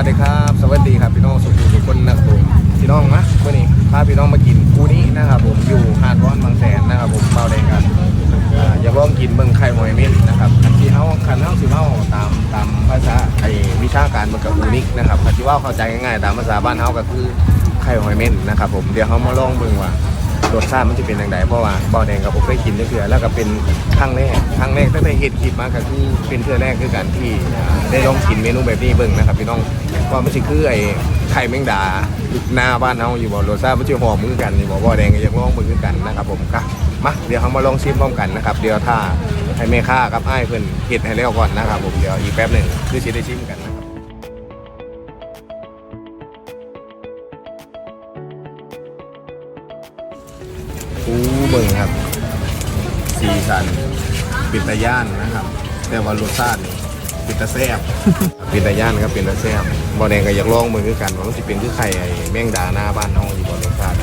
วัสดีครับ สวัสดีครับพี่น้องสุขุมทุกคนนะครับผมพี่น้องนะวันนี้พาพี่น้องมากินกูนี้นะครับผมอยู่หาดร้อนบางแสนนะครับผมเป้าแดงกันอยากลองกินเบิ่งไข่หอยเม่นนะครับคันที่เฮาคันเฮาสิเว้าตามตามภาษาไอ้วิชาการมันกับอูนิกนะครับคันที่ว่าเข้าใจง่ายๆตามภาษาบ้านเฮาก็คือไข่หอยเม่นนะครับผมเดี๋ยวเฮามาลองเบิ่งว่า รสชาติมันจะเป็นอย่างไรเพราะว่าเป้าแดงกับผมเคยกินเทื่อแล้วก็เป็นครั้งแรกครั้งแรกตั้งแต่เฮ็ดคลิปมาก็คือเป็นเทื่อแรกคือการที่ได้ลองกินเมนูแบบนี้เบิ่งนะครับพี่น้องว่ามันสิคือไอ้ไข่แมงดาหน้าบ้านเฮาอยู่บ่โรซ่าติมันสิหอมมือกันอยู่บ่บ่อแดงก็ยังลองมือกันนะครับผมก็มาเดี๋ยวเฮามาลองชิมพร้อมกันนะครับเดี๋ยวถ้าให้แม่ค้ากับอ้ายเพิ่นเฮ็ดให้แล้วก่อนนะครับผมเดี๋ยวอีกแป๊บหนึ่งคือสิได้ชิมกันนะ บิ่งครับ สีสันปิดตาย่านนะครับ แต่ว่ารสชาตินี่ปิดตาแซ่บ ปิดตาย่านก็เป็นตาแซ่บบอแดงก็อยากลองมือคือกันว่ามันสิเป็นคือไข่ไอ้แมงดาหน้าบ้านเฮาอยู่บ่รสชาติ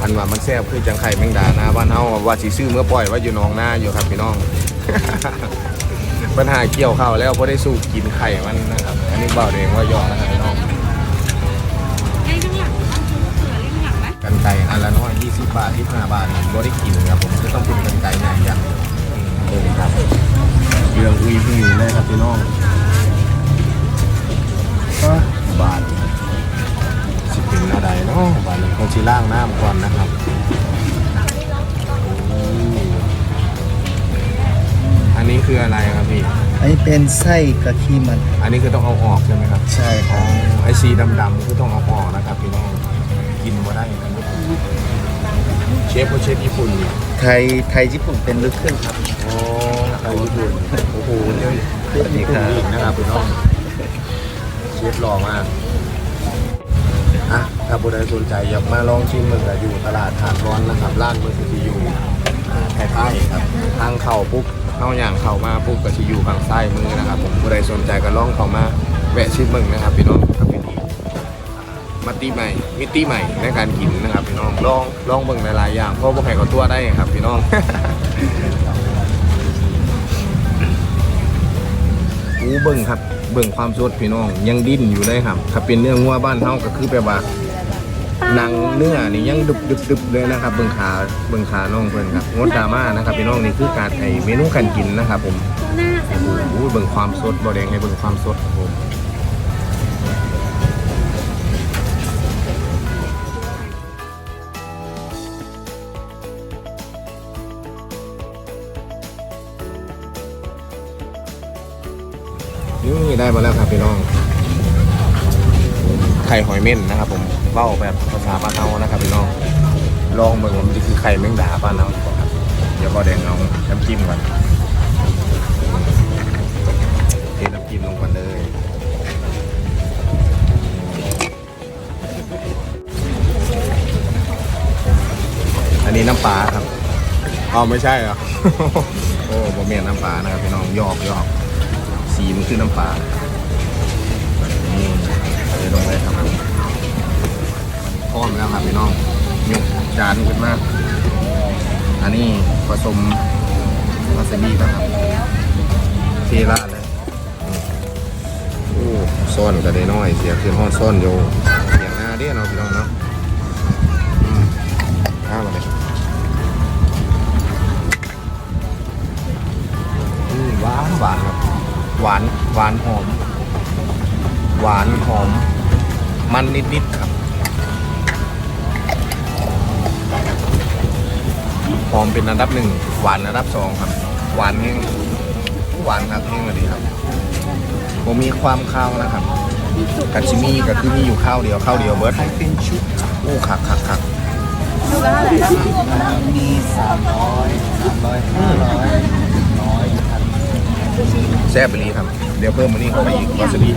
อันว่ามันแซ่บคือจังไข่แมงดาหน้าบ้านเฮาว่าสิซื้อเมื่อปล่อยว่าอยู่หนองหน้าอยู่ครับพี่น้อง ปัญหาเกี่ยวข้าวแล้วพอได้สู้กินไข่มันนะครับ อันนี้เบาแดงว่ายอมนะครับพี่น้อง กันไก่อันละน้อย20 บาท25บาทบ่ได้กินครับผมจะต้องเป็นกันไก่ใหญ่อย่างเดียวอืมนี่ครับเรื่องอุยพึ่งอยู่เลยครับพี่น้องก็บาทสิเป็นอะไรเนาะบาทนี้คงสิล่างน้ำก่อนนะครับโอ้อันนี้คืออะไรครับพี่อันนี้เป็นไส้กะทิมัน อันนี้คือต้องเอาออกใช่ไหมครับ ใช่ครับไอสีดำๆคือต้องเอาออกนะครับพี่น้อง ฟเขาเชฟญี่ปุ่นนี่ไทยไทยญี่ปุ่นเป็นลูกครึ่งครับโอ้ไทยญี่ปุ่นโอ้โหเนี่ยเชฟญี่ปุ่นอีกนะครับพี่น้องเชฟหล่อมากอะถ้าผู้ใดสนใจอยากมาลองชิมมึงก็อยู่ตลาดถาดร้อนนะครับร้านมือซีอยู่ไทยใต้ครับทางเข้าปุ๊บเข้าอย่างเข้ามาปุ๊บก็จะอยู่ฝั่งซ้ายมือนะครับ ผมผู้ใดสนใจก็ลองเข้ามาแวะชิมมึงนะครับพี่น้องครับพี่ดี มาตีใหม่มิติใหม่ในการกินนะครับพี่น้องลองลองเบิ่งหลายๆอย่างเพราะพวกแข่งกับตัวได้ครับพี่น้องอูเบิ่งครับเบิ่งความสดพี่น้องยังดิ้นอยู่เลยครับถ้าเป็นเนื้องัวบ้านเฮาก็คือแปลว่าหนังเนื้อนี่ยังดึบดึบดึบเลยนะครับ เบิ่งขาเบิ่งขาน้องเพิ่นครับงดดราม่านะครับพี่น้องนี่คือการไอเมนูการกินนะครับผมทูน่าแซลมอนโอ้โหเบิ่งความสดบ่แดงให้เบิ่งความสดครับผม นี่ได้มาแล้วครับพี่น้อง ไข่หอยเม่นนะครับ ผมเล่าแบบภาษาบ้านเฮานะครับพี่น้องลองเบิ่งว่ามันจะคือไข่แมงดาบ้านเฮาดีกว่าครับเดี๋ยวก็แดงเอาน้ำจิ้มก่อนเทน้ำจิ้มลงก่อนเลยอันนี้น้ำปลาครับอ๋อไม่ใช่เหรอ โอ้โมเมนน้ำปลานะครับพี่น้องยอกยอก สีมันคือน้ำปลานี่เดี๋ยวลงไปครับผมพร้อมแล้วครับพี่น้องยกจานขึ้นมาอันนี้ผสมวาซาบิครับเทราดเลยโอ้ซ่อนก็ได้น้อยเสียขึ้นห้องซ่อนโยเสียงหน้าเด้เนาะพี่น้องเนาะอ้าวมาเลยอืมหวานหวานครับ หวานหวานหอม หวานหอม มันนิดๆครับหอมเป็นอันดับหนึ่งหวานอันดับสองครับ หวานแห้งหวานครับแห้งเลยครับผมมีความข้าวนะครับกัชิมีก็คือมีอยู่ข้าวเดียวข้าวเดียวเบิร์ดไทยเป็นชุดโอ้คักคักคักดูแล้วเท่าไหร่แล้วมีสามร้อยสามร้อยห้าร้อยร้อยพัน แซ่บไปเลยครับ เดี๋ยวเพิ่มมันนี่เข้าไปอีกวาซาบิ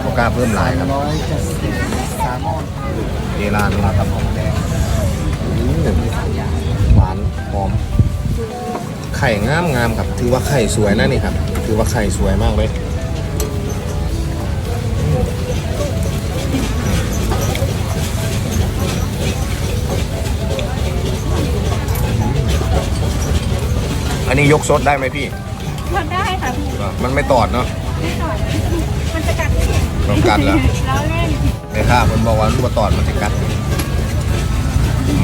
โอกล้าเพิ่มหลายครับร้อยจะสิบสามอนเดลานนี่ครับผมแดงหวานหอม ไข่งามงามครับ ถือว่าไข่สวยนะนี่ครับ ถือว่าไข่สวยมากเลยอันนี้ยกซดได้ไหมพี่ ทำได้ค่ะพี่มันไม่ตอดเนาะไมันจะกัดได้ไหมต้องกัดแล้วล้อเล่นในข้ามันบอกว่าลูกตอดมันจะกัด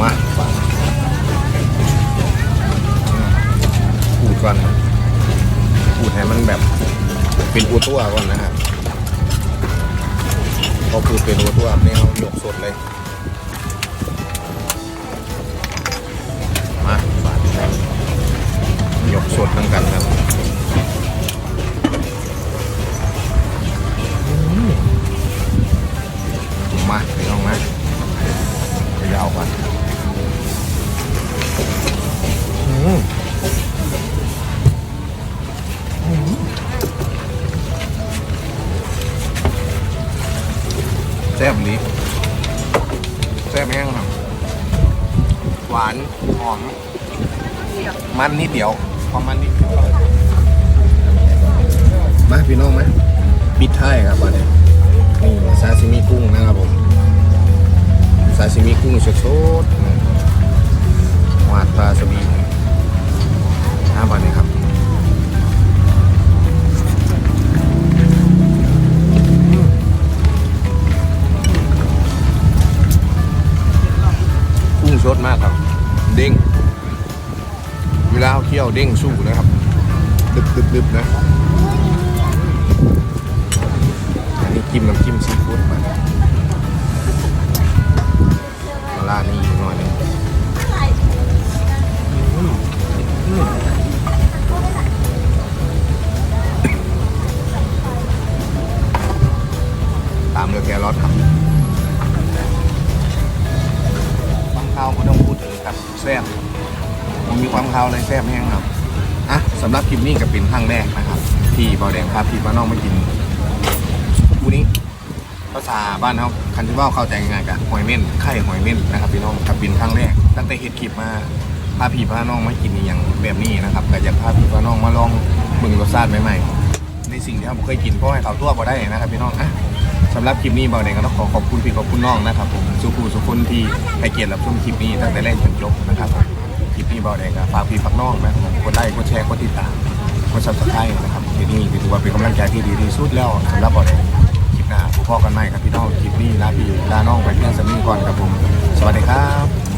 มาขูดก่อนขูดให้มันแบบเป็นอูตัวก่อนนะครับพอขูดเป็นอูตัวนี่เอาหยกสดเลยมาฝาดหยกสดน้ำกันครับานหอมมันนิดเดียวความมันนิดเดียวมาพี่น้องไหมปิดท้ายครับวันนี้นี่ซาซิมิกุ้งนะครับผมซาซิมิกุ้งสดๆหวานปลาสบีนะวันนี้ครับ ด้งสู้นะครับดึบดึบดึบนะอันนี้จิ้มน้ำจิ้มซีฟู้ดมามาลาดนี่อีกหน่อยนึง ซ่บแห้งครับอะสำหรับคลิปนี้กับเป็นครั้งแรกนะครับ ที่บาแดงพาพี่มาน้องมากินกูนี้ภาษาบ้านเขาคันที่ว่าเข้าใจง่ายกับหอยเม่นไข่หอยเม่นนะครับพี่น้องกับเป็นครั้งแรก ตั้งแต่เฮ็ดคลิปมาพาพี่พาน้องมากินอย่างแบบนี้นะครับก็จะพาพี่พาน้องมาลองเบิ่งรสชาติใหม่ๆในสิ่งที่เราเคยกินเพราะให้เขาตัวบ่ได้นะครับพี่น้องอะสำหรับคลิปนี้เบาแดงก็ต้องขอขอบคุณพี่ขอบคุณน้องนะครับผมสุภูสุคนที่ให้เกียรติรับชมคลิปนี้ตั้งแต่แรกจนจบนะครับ ลิปนี้เบาแดงก็ฝากพี่ฝากน้องนะครับกดไลค์กดแชร์กดติดตามกดซับสไครต์นะครับที่นี่ถือว่าเป็นกำลังใจที่ดีที่สุดแล้วสำหรับเบาแดงคลิปหน้าพบกันใหม่ครับพี่น้องคลิปนี้ลาพี่ลาน้องไปเพื่อนสามีก่อนครับผม สวัสดีครับ